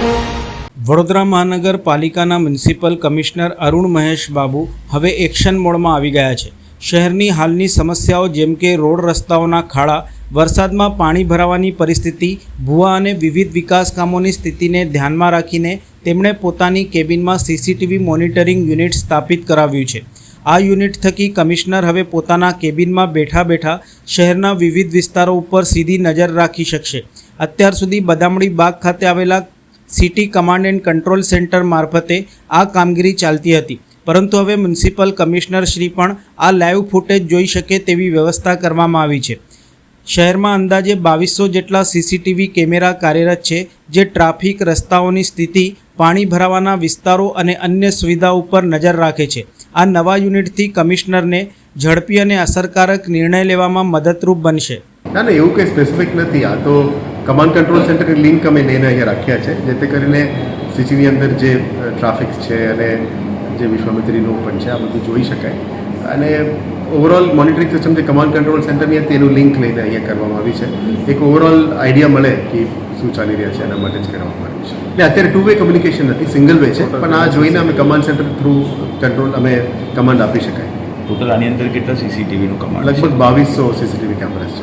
વડોદરા મહાનગરપાલિકાના municipal commissioner Arun Mahesh Babu હવે action મોડમાં આવી ગયા છે. શહેરની હાલની સમસ્યાઓ જેમ કે રોડ રસ્તાઓના ખાડા, વરસાદમાં પાણી ભરાવાની પરિસ્થિતિ, ભૂવા અને વિવિધ વિકાસ કામોની સ્થિતિને ધ્યાનમાં રાખીને તેમણે પોતાની કેબિનમાં સીસીટીવી મોનિટરિંગ યુનિટ સ્થાપિત કરાવ્યું છે. આ યુનિટ થકી કમિશનર હવે પોતાના કેબિનમાં બેઠા બેઠા શહેરના વિવિધ વિસ્તારો ઉપર સીધી નજર રાખી શકશે. અત્યાર સુધી બદામડી બાગ ખાતે આવેલા city command and control centre મારફતે આ કામગીરી ચાલતી હતી. પરંતુ હવે મ્યુનિસિપલ કમિશનર શ્રી પણ આ લાઈવ ફૂટેજ જોઈ શકે તેવી વ્યવસ્થા કરવામાં આવી છે. શહેરમાં અંદાજે બાવીસો જેટલા સીસીટીવી કેમેરા કાર્યરત છે, જે ટ્રાફિક, રસ્તાઓની સ્થિતિ, પાણી ભરાવાના વિસ્તારો અને અન્ય સુવિધા ઉપર નજર રાખે છે. આ નવા યુનિટથી કમિશનરને ઝડપી અને અસરકારક નિર્ણય લેવામાં મદદરૂપ બનશે. ના ના, એવું કંઈ સ્પેસિફિક નથી. આ તો કમાન્ડ કંટ્રોલ સેન્ટરની લિંક અમે લઈને અહીંયા રાખ્યા છે જેથી કરીને સિટીની અંદર જે ટ્રાફિક છે અને જે વિશ્વામિત્રીનું પણ છે આ બધું જોઈ શકાય. અને ઓવરઓલ મોનિટરિંગ સિસ્ટમ જે કમાન્ડ કંટ્રોલ સેન્ટરની હતી એનું લિંક લઈને અહીંયા કરવામાં આવી છે. એક ઓવરઓલ આઈડિયા મળે કે શું ચાલી રહ્યા છે એના માટે જ કરવામાં આવ્યું છે. એટલે અત્યારે ટુ વે કમ્યુનિકેશન નથી સિંગલ વે છે પણ આ જોઈને અમે કમાન્ડ સેન્ટર થ્રુ કંટ્રોલ અમે કમાન્ડ આપી શકાય. ટોટલ આની અંદર કેટલા સીસીટીવીનું કમાન્ડ લગભગ બાવીસો સીસીટીવી કેમેરા છે.